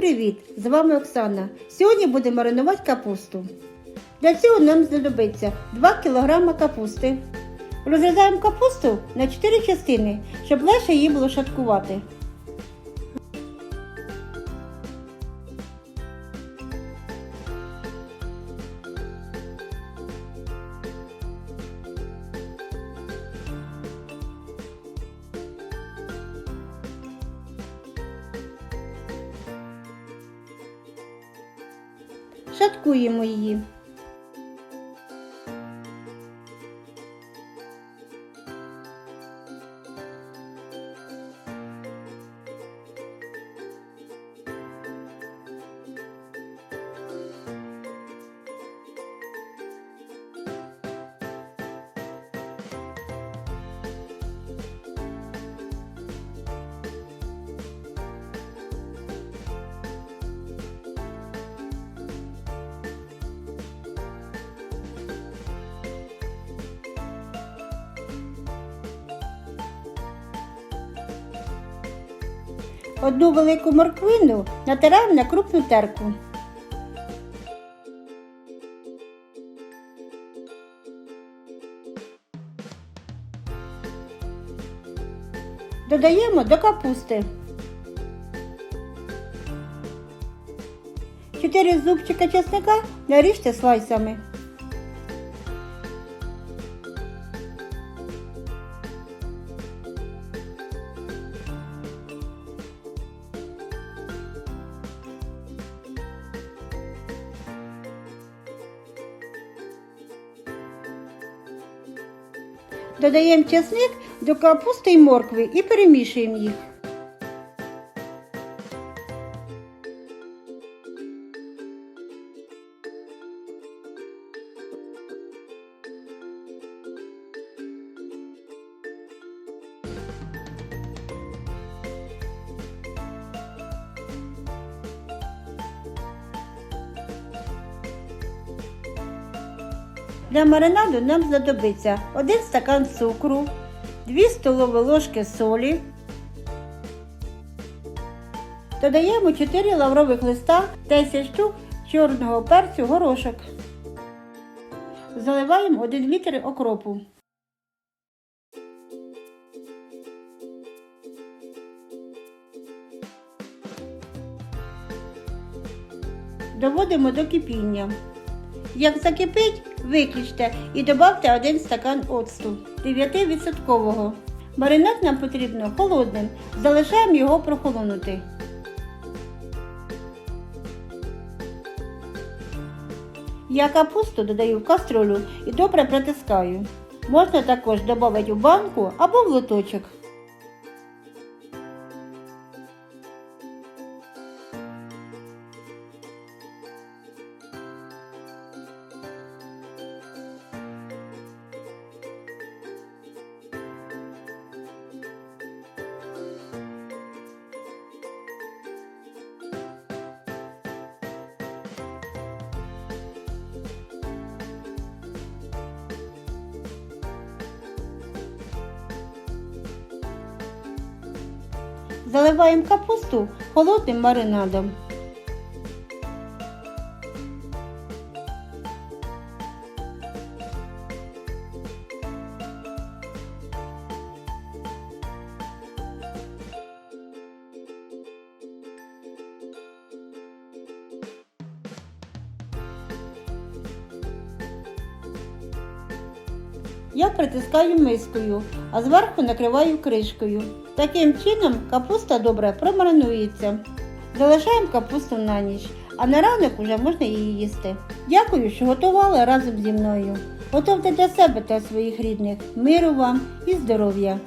привіт! З вами Оксана. Сьогодні будемо маринувати капусту. Для цього нам знадобиться 2 кг капусти. Розрізаємо капусту на 4 частини, щоб легше її було шаткувати. Шаткуємо її. Одну велику морквину натираємо на крупну терку. Додаємо до капусти. 4 зубчика чесника наріжте слайсами. Додаємо чесник до капусти і моркви і перемішуємо їх. Для маринаду нам знадобиться 1 стакан цукру, 2 столові ложки солі. Додаємо 4 лаврових листа, 10 штук чорного перцю горошок. Заливаємо 1 літр окропу. Доводимо до кипіння. Як закипить, виключте і додавте 1 стакан оцту 9%. Маринад нам потрібно холодним. Залишаємо його прохолонути. Я капусту додаю в каструлю і добре притискаю. Можна також додати у банку або в лоточок. Заливаємо капусту холодним маринадом. Я притискаю мискою, а зверху накриваю кришкою. Таким чином капуста добре промаринується. Залишаємо капусту на ніч, а на ранок уже можна її їсти. Дякую, що готували разом зі мною. Готовте для себе та своїх рідних. Миру вам і здоров'я!